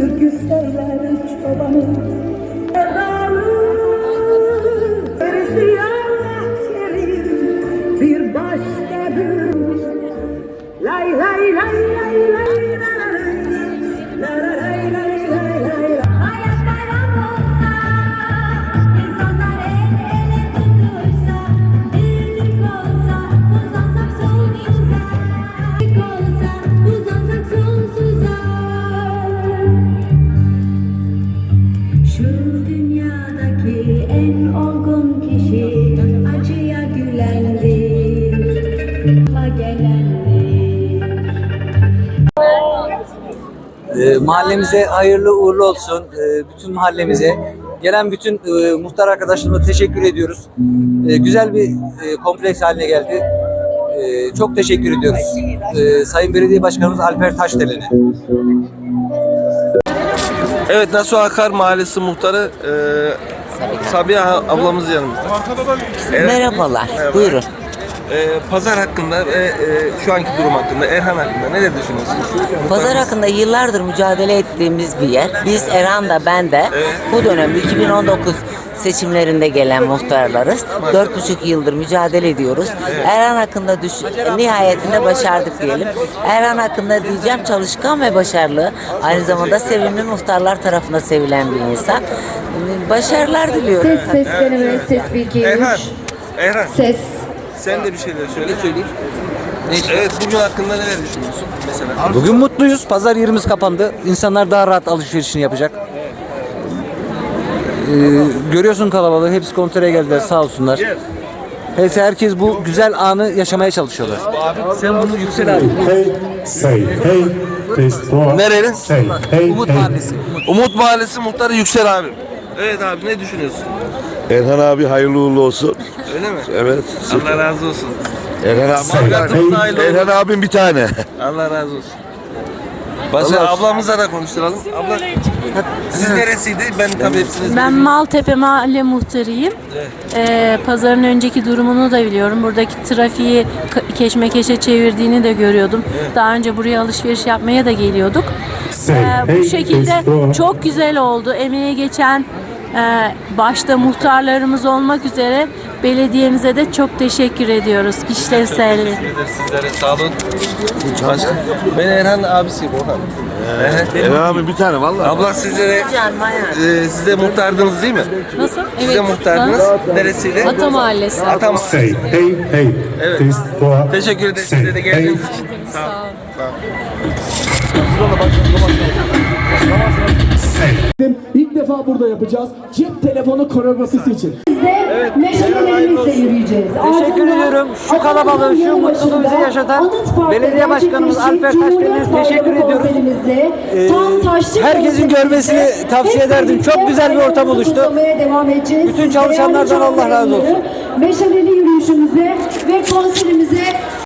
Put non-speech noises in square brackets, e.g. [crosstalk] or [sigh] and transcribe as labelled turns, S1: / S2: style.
S1: Türkü söyler çobanı
S2: en olgun kişi acıya.
S3: E, mahallemize hayırlı uğurlu olsun. E, bütün mahallemize gelen bütün e, muhtar arkadaşlarıma teşekkür ediyoruz. E, güzel bir e, kompleks haline geldi. E, çok teşekkür ediyoruz. E, Sayın Belediye Başkanımız Alper Taşdelen'e.
S4: Evet Nasuh Akar Mahallesi Muhtarı e, Sabiha ablamız yanımızda.
S5: Merhabalar, buyurun.
S4: E, pazar hakkında ve e, şu anki durum hakkında, Erhan hakkında neler düşünüyorsunuz?
S5: Pazar hakkında yıllardır mücadele ettiğimiz bir yer. Biz Erhan da ben de bu dönem 2019 seçimlerinde gelen muhtarlarız. Dört buçuk yıldır mücadele ediyoruz. Erhan hakkında düş nihayetinde başardık diyelim. Erhan hakkında diyeceğim çalışkan ve başarılı. Aynı zamanda sevimli muhtarlar tarafından sevilen bir insan. Başarılar diliyorum.
S6: Ses ses deneme, ses 1 2
S4: Erhan,
S6: 3.
S4: Erhan
S6: Ses.
S4: Sen de bir şeyler söyle.
S3: söyleyeyim?
S4: Evet bugün hakkında neler düşünüyorsun mesela?
S3: Bugün mutluyuz. Pazar yerimiz kapandı. İnsanlar daha rahat alışverişini yapacak. Ee, görüyorsun kalabalığı. Hepsi kontere geldiler sağ olsunlar. Hepsi herkes bu güzel anı yaşamaya çalışıyorlar. Sen bunu yüksel abi.
S7: Hey, say, hey, test.
S4: Nereli?
S7: Say, hey,
S3: Umut
S7: hey.
S3: Mahallesi.
S4: Umut Mahallesi Muhtarı Yüksel abi. Evet abi ne düşünüyorsun?
S8: Erhan abi hayırlı uğurlu olsun.
S4: Öyle mi?
S8: Evet.
S4: Allah razı olsun.
S8: Erhan abi.
S4: Avukatımız da hayırlı
S8: Erhan abim bir tane.
S4: Allah razı olsun. [laughs] Başka ablamızla da konuşturalım. Abla [laughs] siz neresiydi? Ben tabii hepsini
S9: Ben Maltepe Mahalle Muhtarıyım. Ee, pazarın önceki durumunu da biliyorum. Buradaki trafiği ka- keşmekeşe çevirdiğini de görüyordum. Daha önce buraya alışveriş yapmaya da geliyorduk. Ee, bu şekilde çok güzel oldu. Emeğe geçen başta muhtarlarımız olmak üzere belediyemize de çok teşekkür ediyoruz. İşlevselliği.
S4: Teşekkür ederiz sizlere. Sağ olun. Başka? Ben Erhan abisiyim Orhan. Ee,
S8: Erhan abi bir tane vallahi.
S4: Abla sizlere e, size muhtardınız değil mi?
S9: Nasıl?
S4: Size muhtardınız. Neresiydi?
S9: Ata Mahallesi.
S4: Atam.
S7: Say, hey, hey, test one.
S4: Teşekkür ederiz
S7: Say,
S4: size de
S7: hey.
S4: geldiğiniz için. Sağ olun.
S10: İlk defa burada yapacağız. Cep telefonu koreografisi için.
S6: Meşalelerimizle yürüyeceğiz.
S3: Teşekkür ediyorum. Şu kalabalığı, şu mutluluğu bize yaşatan belediye başkanımız Alper Taşdelen'e teşekkür ediyoruz. Ee, herkesin görmesini tavsiye ederdim. Çok güzel bir ortam oluştu. Bütün çalışanlardan Allah razı olsun.
S6: Meşaleli yürüyüşümüze ve konserimize